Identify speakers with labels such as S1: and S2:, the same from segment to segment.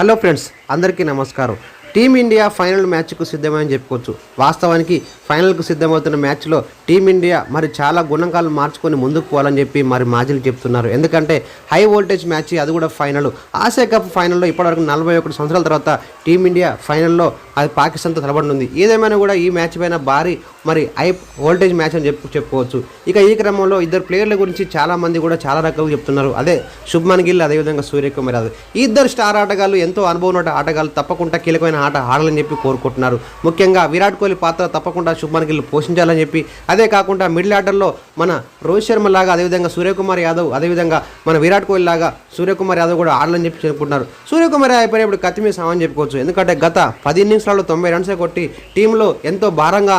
S1: Hello friends అందరికీ నమస్కారం. Team India final మ్యాచ్కు సిద్ధమని చెప్పుకోవచ్చు. వాస్తవానికి ఫైనల్కు సిద్ధమవుతున్న మ్యాచ్లో టీమిండియా మరి చాలా గుణకాలు మార్చుకొని ముందుకు పోవాలని చెప్పి మరి మాజీలు చెప్తున్నారు. ఎందుకంటే హై వోల్టేజ్ మ్యాచ్ అది కూడా ఫైనల్. ఆసియా కప్ ఫైనల్లో ఇప్పటివరకు నలభై ఒకటి సంవత్సరాల తర్వాత టీమిండియా ఫైనల్లో అది పాకిస్తాన్తో తలబడి ఉంది. ఏదేమైనా కూడా ఈ మ్యాచ్ పైన భారీ మరి హై వోల్టేజ్ మ్యాచ్ అని చెప్పు చెప్పుకోవచ్చు. ఇక ఈ క్రమంలో ఇద్దరు ప్లేయర్ల గురించి చాలామంది కూడా చాలా రకాలుగా చెప్తున్నారు. అదే శుభ్మన్ గిల్ అదేవిధంగా సూర్యకుమార్ యాదవ్. ఈ ఇద్దరు స్టార్ ఆటగాళ్ళు ఎంతో అనుభవం ఉన్న ఆటగాళ్ళు తప్పకుండా కీలకమైన ఆట ఆడాలని చెప్పి కోరుకుంటున్నారు. ముఖ్యంగా విరాట్ కోహ్లీ పాత్ర తప్పకుండా శుభ్మన్ గిల్ పోషించాలని చెప్పి అదే కాకుండా మిడిల్ ఆర్డర్లో మన రోహిత్ శర్మ లాగా అదేవిధంగా సూర్యకుమార్ యాదవ్ అదేవిధంగా మన విరాట్ కోహ్లీ లాగా సూర్యకుమార్ యాదవ్ కూడా ఆడాలని చెప్పి చెప్పుకుంటున్నారు. సూర్యకుమార్ యాదవ్ అయిపోయిన ఇప్పుడు కత్తి సామని చెప్పుకోవచ్చు. ఎందుకంటే గత పది ఇన్నింగ్స్లలో తొంభై రన్సే కొట్టి టీంలో ఎంతో భారంగా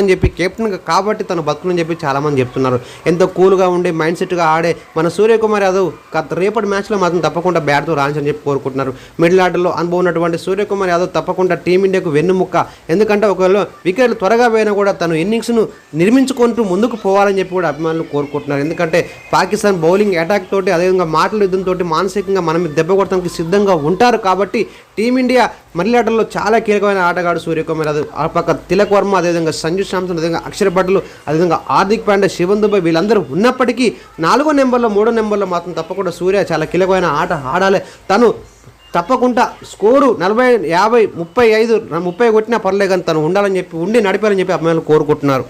S1: ఉన్నాడని చెప్పి కెప్టెన్ కాబట్టి తను బతుకునని చెప్పి చాలా మంది చెప్తున్నారు. ఎంతో కూల్గా ఉండి మైండ్ సెట్గా ఆడే మన సూర్యకుమార్ యాదవ్ గత రేపటి మ్యాచ్లో మాత్రం తప్పకుండా బ్యాట్తో రాణించని చెప్పి కోరుకుంటున్నారు. మిడిల్ ఆర్డర్లో అనుభవం ఉన్నటువంటి సూర్యకుమార్ యాదవ్ తప్పకుండా టీమిండియాకు వెన్నుముక్క. ఎందుకంటే ఒకవేళ వికెట్లు త్వరగా పోయినా కూడా తను ఇన్నింగ్స్ను నిర్మించుకుంటూ ముందుకు పోవాలని చెప్పి కూడా అభిమానులు కోరుకుంటున్నారు. ఎందుకంటే పాకిస్తాన్ బౌలింగ్ అటాక్ తోటి అదేవిధంగా మాటల యుద్ధంతో మానసికంగా మనం దెబ్బ కొట్టడానికి సిద్ధంగా ఉంటారు కాబట్టి టీమిండియా మరిలాటల్లో చాలా కీలకమైన ఆటగాడు సూర్యకుమార్ యాదవ్. ఆ పక్క తిలక్ వర్మ అదేవిధంగా సంజు శాంసన్ అదేవిధంగా అక్షర భట్లు అదేవిధంగా హార్దిక్ పాండే శివన్ దుబాయ్ వీళ్ళందరూ ఉన్నప్పటికీ నాలుగో నెంబర్లో మూడో నెంబర్లో మాత్రం తప్పకుండా సూర్య చాలా కీలకమైన ఆట ఆడాలి. తను తప్పకుండా స్కోరు నలభై యాభై ముప్పై ఐదు ముప్పై కొట్టినా పర్లేదు కానీ తను ఉండాలని చెప్పి ఉండి నడిపాలని చెప్పి అమ్మాయిలు కోరుకుంటున్నారు.